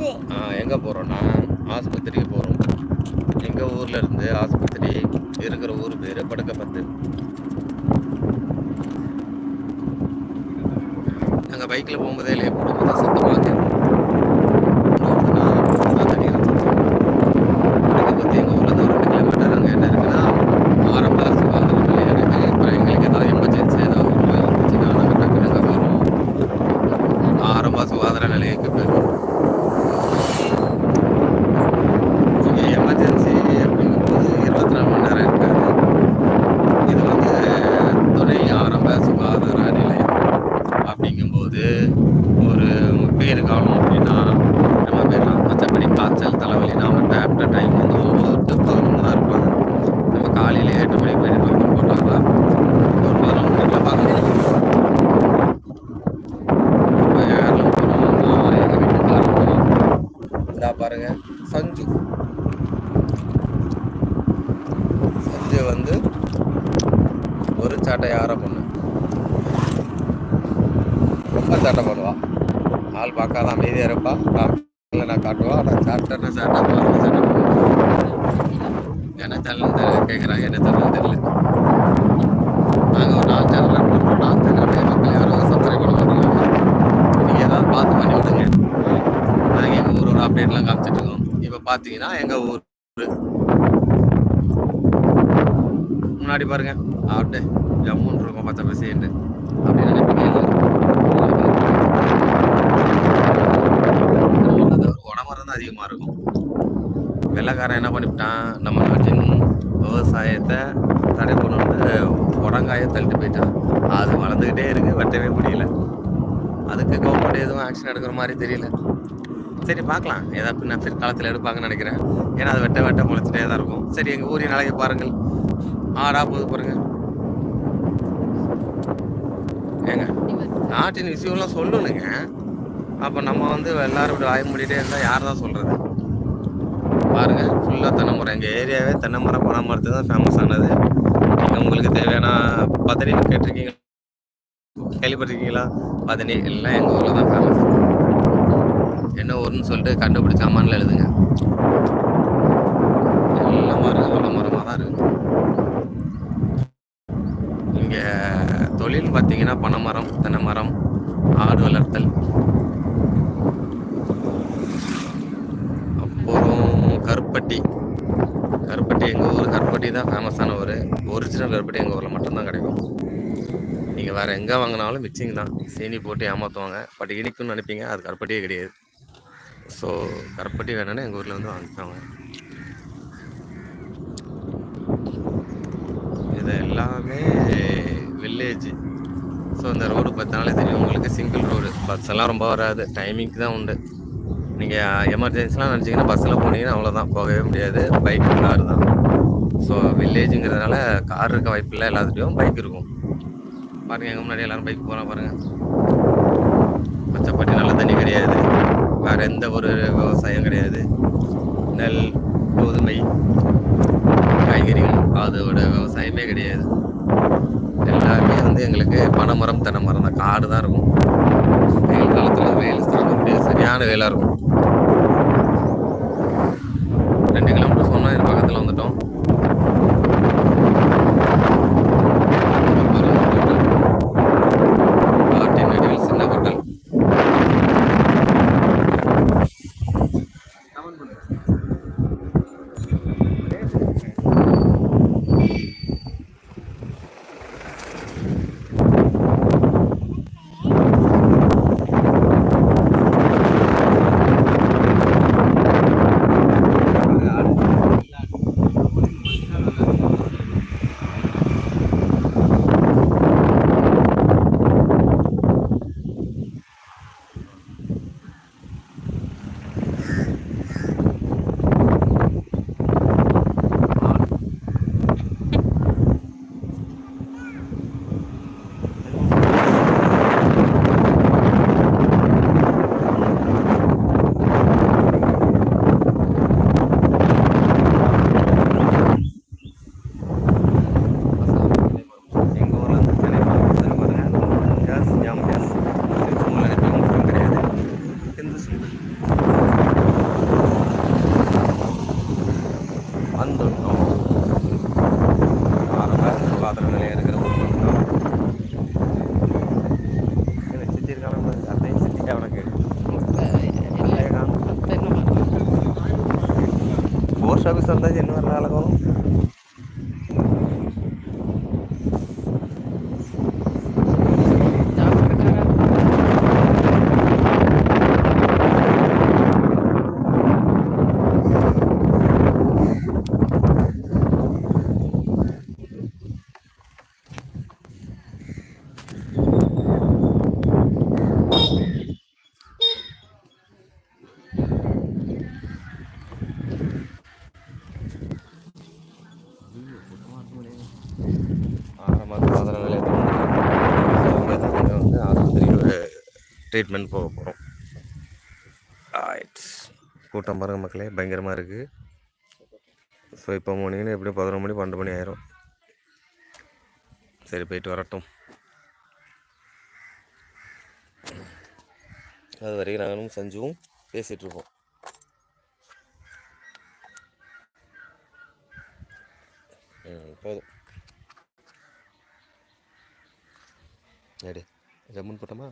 எங்கே போகிறோன்னா ஆஸ்பத்திரிக்கு போகிறோம் எங்கள் ஊரில் இருந்து ஆஸ்பத்திரி இருக்கிற ஊர் பேர் படுக்கப்பத்து. நாங்கள் பைக்கில் போகும்போதே லேப் போடும்போது சத்தமாக காலையில் எட்டு மணிக்கு போய் ரிப்போர்ட் போட்டாங்க. ஒரு பதினொன்று மணிக்கெலாம் பார்க்கணும் இப்போ யாரெல்லாம் போகிறோம்னா எங்கள் வீட்டுக்காரங்க இந்தா பாருங்க சஞ்சு. சஞ்சு வந்து ஒரு சாட்டை யார பொண்ணு. ரொம்ப சாட்டை பண்ணுவான் ஆள் பார்க்காத அமைதியாக இருப்பான் நான் இல்லை நான் காட்டுவா நான் சாட்டை சேட்டை பண்ணுவேன் என்ன கேட்குறாங்க என்ன தெரியல தெரியல. நாங்கள் ஒரு நாலு சேனல் ரன் பண்ணுறோம் நாலு சேனல் மக்கள் யாரும் சப்ஸ்கிரைப் பண்ண மாட்டாங்க. நீங்கள் ஏதாவது பார்த்து பண்ணி விடுங்க. நாங்கள் எங்கள் ஊரோட அப்டேட்லாம் காமிச்சிட்டு இருக்கோம். இப்போ பார்த்தீங்கன்னா எங்கள் ஊர். முன்னாடி பாருங்க. அப்படியே ஜம்முன்னு இருக்கும். பச்சை பசேன்னு அப்படின்னு நினைப்பீங்க. உடம்பரம் தான் அதிகமாக இருக்கும். வெள்ளைக்காரன் என்ன பண்ணிவிட்டான்? நம்ம நாட்டின் விவசாயத்தை தடை பண்ணணும்னு உரங்காயை தள்ளிட்டு போயிட்டான். அது வளர்ந்துக்கிட்டே இருக்குது வெட்டவே முடியல. அதுக்கு கவர்மெண்ட் எதுவும் ஆக்ஷன் எடுக்கிற மாதிரி தெரியல. சரி பார்க்கலாம். ஏதாவது பின்ன பிற்காலத்தில் எடுப்பாங்கன்னு நினைக்கிறேன். ஏன்னா அது வெட்ட வெட்ட முளைச்சிட்டே தான் இருக்கும். சரி எங்கள் ஊரின் அழகை பாருங்கள். ஆடா போது பாருங்கள் ஏங்க நாட்டின் விஷயம்லாம் சொல்லணுங்க. அப்போ நம்ம வந்து எல்லாரும் இப்படி வாய மூடிட்டே இருந்தால் யார் தான் சொல்கிறது ஃபுல்லாக தென்னை எங்கள் ஏரியாவே தென்னை மரம் பனை மரத்து தான் ஃபேமஸ் ஆனது. நீங்கள் உங்களுக்கு தேவையான பதனி கேட்டிருக்கீங்க. கேள்விப்பட்டிருக்கீங்களா? பதனி எல்லாம் எங்கள் ஊரில் தான் ஃபேமஸ் என்ன ஊர்னு சொல்லிட்டு கண்டுபிடிச்ச அம்மானில் எழுதுங்க. எல்லாம் மரம் வள மரமாக தான் இருக்கு. இங்கே தொழில் பார்த்தீங்கன்னா பனைமரம் தென்னை மரம் ஆடு வளர்த்தல். அப்புறம் கருப்பட்டி. கருப்பட்டி எங்கள் ஊர் கருப்பட்டி தான் ஃபேமஸான ஊர். ஒரிஜினல் கருப்பட்டி எங்கள் ஊரில் மட்டும்தான் கிடைக்கும். நீங்கள் வேறு எங்கே வாங்கினாலும் மிக்சிங் தான். சீனி போட்டு ஏமாற்றுவாங்க பட் இனிக்குன்னு நினைப்பீங்க அது கருப்பட்டியே கிடையாது. ஸோ கருப்பட்டி வேணும்னா எங்கள் ஊரில் வந்து வாங்கிக்குவாங்க இது எல்லாமே வில்லேஜ் ஸோ இந்த ரோடு பார்த்தனாலே தெரியும். உங்களுக்கு சிங்கிள் ரோடு பஸ் எல்லாம் ரொம்ப வராது. டைமிங்க்கு தான் உண்டு. நீங்கள் எமர்ஜென்சிலாம் நினச்சிங்கன்னா பஸ்ஸில் போனீங்கன்னா அவ்வளோதான் போகவே முடியாது. பைக் கார் தான். வில்லேஜுங்கிறதுனால கார் இருக்க வாய்ப்பு இல்லை எல்லாத்துலேயும் பைக் இருக்கும். பாருங்கள் எங்கள் முன்னாடி எல்லாரும் பைக் போகிறோம் பாருங்கள் பச்சைப்பட்டி நல்ல தண்ணி கிடையாது. வேறு எந்த ஒரு விவசாயம் கிடையாது. நெல் கோதுமை காய்கறிகள் அதோட விவசாயமே கிடையாது. எல்லாமே வந்து எங்களுக்கு பனைமரம் தென்னை மரம் தான். காடு தான் இருக்கும். வெயில் காலத்தில் வெயில் தாங்க முடியாது. சரியான வெயிலாக இருக்கும். ரெண்டு கிலோமீட்டர் சொன்னால் பக்கத்தில் வந்துட்டோம். போஸ்ட் ஆஃபீஸ் வந்தாச்சு இன்னும் வரல அழகும் ஆரம்ப சுகாதார நிலையத்தில் வந்து வந்து ஆஸ்பத்திரியில் ட்ரீட்மெண்ட் போக போகிறோம். ஆயிட்ஸ் கூட்டம் பாருங்க மக்களே. பயங்கரமாக இருக்குது. ஸோ இப்போ போனீங்கன்னா எப்படியும் பதினொரு மணி பன்னெண்டு மணி ஆயிரும். சரி போயிட்டு வரட்டும். அது வரைக்கும் நாங்களும் செஞ்சும் பேசிகிட்டு போதும். எடு ஜம்முன்னு போட்டோமா?